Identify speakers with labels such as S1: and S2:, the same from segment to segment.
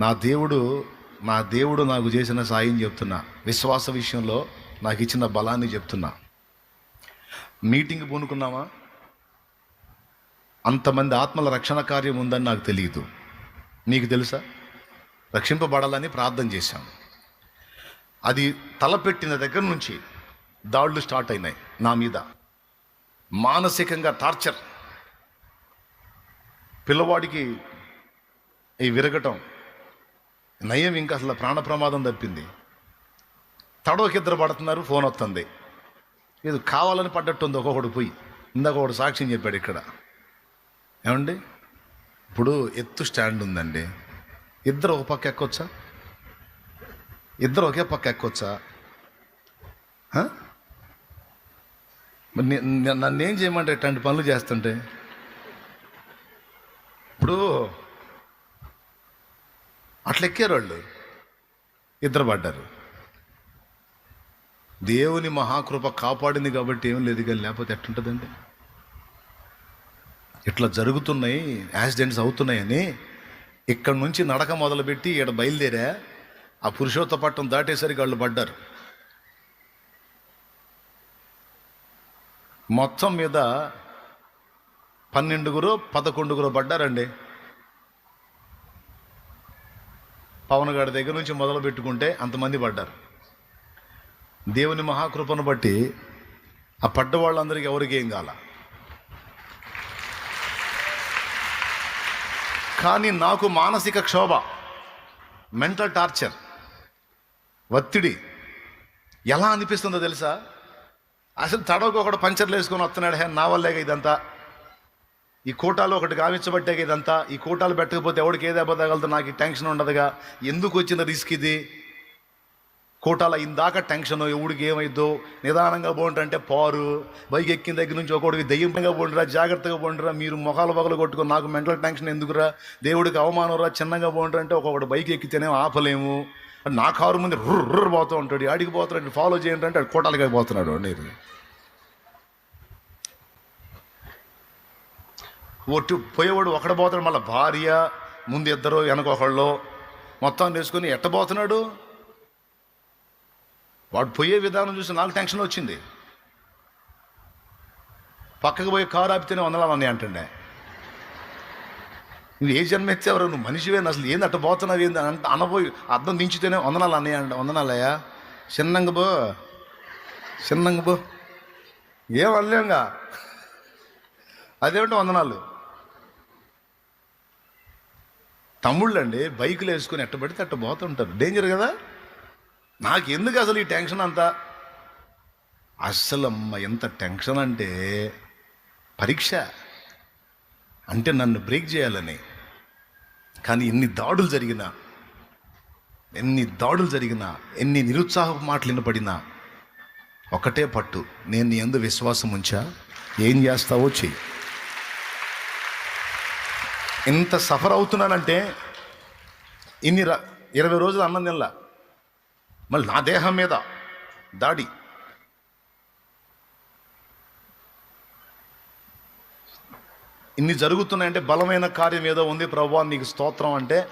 S1: నా దేవుడు నా దేవుడు నాకు చేసిన సాయం చెప్తున్నా. విశ్వాస విషయంలో నాకు ఇచ్చిన బలాన్ని చెప్తున్నా. మీటింగ్ పూనుకున్నావా అంతమంది ఆత్మల రక్షణ కార్యం ఉందని నాకు తెలియదు. నీకు తెలుసా? రక్షింపబడాలని ప్రార్థన చేశాం. అది తలపెట్టిన దగ్గర నుంచి దాడులు స్టార్ట్ అయినాయి నా మీద. మానసికంగా టార్చర్. పిల్లవాడికి ఈ విరగటం నయం ఇంకా అసలు ప్రాణ ప్రమాదం తప్పింది. తడవకి ఇద్దరు పడుతున్నారు ఫోన్ వస్తుంది. ఇది కావాలని పడ్డట్టు ఉంది ఒక్కొక్కడు పోయి. ఇందాక ఒకడు సాక్ష్యం చెప్పాడు ఇక్కడ. ఏమండి? ఇప్పుడు ఎత్తు స్టాండ్ ఉందండి. ఇద్దరు ఒక పక్క ఎక్కొచ్చా? ఇద్దరు ఒకే పక్క ఎక్కొచ్చా? నన్నేం చేయమంటే ఇట్లాంటి పనులు చేస్తుంటే? ఇప్పుడు అట్లా ఎక్కారు వాళ్ళు ఇద్దరు పడ్డారు. దేవుని మహాకృప కాపాడింది కాబట్టి ఏం లేదు కానీ లేకపోతే ఎట్లుంటుందండి ఇట్లా జరుగుతున్నాయి యాక్సిడెంట్స్ అవుతున్నాయని ఇక్కడ నుంచి నడక మొదలుపెట్టి ఇక్కడ బయలుదేరా ఆ పురుషోత్తపట్టం దాటేసరికి వాళ్ళు పడ్డారు. మొత్తం మీద పన్నెండుగురు పదకొండుగురు పడ్డారండి. పవన్ గారి దగ్గర నుంచి మొదలు పెట్టుకుంటే అంతమంది పడ్డారు. దేవుని మహాకృపను బట్టి ఆ పడ్డ వాళ్ళందరికీ ఎవరికి ఏం కాల? కానీ నాకు మానసిక క్షోభ మెంటల్ టార్చర్ ఒత్తిడి ఎలా అనిపిస్తుందో తెలుసా? అసలు తడవకు ఒకడు పంచర్లు వేసుకొని వస్తున్నాడు హే నా వల్లేగా ఇదంతా. ఈ కోటాలు ఒకటి గావించబట్టే ఇదంతా. ఈ కోటాలు పెట్టకపోతే ఎవడికి ఏది దెబ్బ నాకు ఈ టెన్షన్ ఉండదుగా. ఎందుకు వచ్చిన రిస్క్ ఇది? కూటాల ఇందాక టెన్షన్ ఎవడికి ఏమైద్దో? నిదానంగా పోంటే పారు. బైక్ ఎక్కిన దగ్గర నుంచి ఒకడికి దయ్యంగా పోండిరా జాగ్రత్తగా పోండిరా. మీరు మొఖాలు పగలు కొట్టుకొని నాకు మెంటల్ టెన్షన్ ఎందుకురా? దేవుడికి అవమానంరా చిన్నగా పోండి ఒక్కొక్కటి బైక్ ఎక్కితేనే ఆపలేము. నా కారు ముందు రుర్ర పోతూ ఉంటాడు ఆడికి పోతున్నాడు ఫాలో చేయండి అంటే కోటాలకి పోతున్నాడు నేను ఒట్టు పోయేవాడు ఒకడ పోతాడు మళ్ళీ భార్య ముందు ఇద్దరు వెనక ఒకళ్ళు. మొత్తం ఎట్ట ఎట్టబోతున్నాడు వాడు పోయే విధానం చూసి నాకు టెన్షన్ వచ్చింది. పక్కకు పోయి కారు ఆపితేనే వందనాలు అన్నీ అంటుండే. నువ్వు ఏ జన్మ ఎత్తావరు నువ్వు మనిషివేనా అసలు? ఏంది అట్ట పోతున్నావు ఏంది? అంటే అనబోయి అర్థం దించితేనే వందనాలు అన్నయ్య అంట వందనాలయ్యా. చిన్నంగ బో చిన్నంగ బో ఏం అనలేంగా? అదేమిటి వందనాలు. తమ్ముళ్ళు అండి బైకులు వేసుకొని ఎట్ట పడితే అట్ట పోతుంటారు డేంజర్ కదా? నాకు ఎందుకు అసలు ఈ టెన్షన్ అంతా? అస్సలు అమ్మ ఎంత టెన్షన్ అంటే పరీక్ష. అంటే నన్ను బ్రేక్ చేయాలని. కానీ ఎన్ని దాడులు జరిగినా ఎన్ని దాడులు జరిగినా ఎన్ని నిరుత్సాహ మాటలు వినపడినా ఒకటే పట్టు. నేను నీ ఎందు విశ్వాసం ఉంచా ఏం చేస్తావో చెయ్యి. ఇంత సఫర్ అవుతున్నానంటే ఇన్ని ర- ఇరవై రోజులు అన్నం తినలా. మళ్ళీ నా దేహం మీద దాడి. ఇన్ని జరుగుతున్నాయంటే బలమైన కార్యం ఏదో ఉంది. ప్రభా నీకు స్తోత్రం అంటే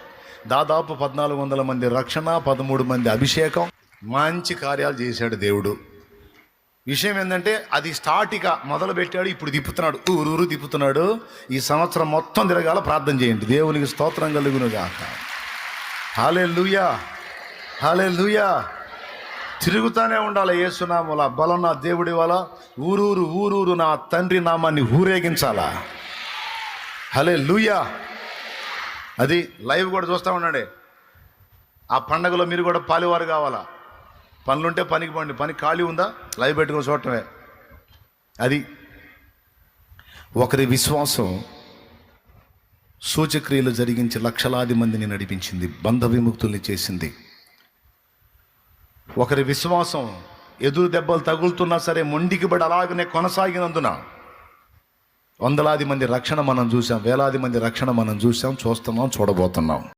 S1: దాదాపు పద్నాలుగు వందల మంది రక్షణ పదమూడు మంది అభిషేకం. మంచి కార్యాలు చేశాడు దేవుడు. విషయం ఏంటంటే అది స్టార్టిక మొదలు పెట్టాడు ఇప్పుడు తిప్పుతున్నాడు. ఊరూరు తిప్పుతున్నాడు. ఈ సంవత్సరం మొత్తం తిరగాల ప్రార్థన చేయండి. దేవునికి స్తోత్రం కలుగును గాక హాలే లూయా హాలే లూయా తిరుగుతూనే ఉండాలి ఏసునామల బలం నా దేవుడి వల్ల. ఊరూరు ఊరూరు నా తండ్రి నామాన్ని ఊరేగించాలా? హలే లూయా అది లైవ్ కూడా చూస్తూ ఉండండి. ఆ పండగలో మీరు కూడా పాలివారు కావాలా? పనులుంటే పనికి పండి. పని ఖాళీ ఉందా? లైవ్ పెట్టుకొని చూడటమే. అది. ఒకరి విశ్వాసం సూచక్రియలు జరిగించి లక్షలాది మందిని నడిపించింది బంధ విముక్తుల్ని చేసింది. ఒకరి విశ్వాసం ఎదురు దెబ్బలు తగులుతున్నా సరే మొండికి బడి అలాగనే కొనసాగినందున వందలాది మంది రక్షణ మనం చూసాం వేలాది మంది రక్షణ మనం చూసాం చూస్తున్నాం చూడబోతున్నాం.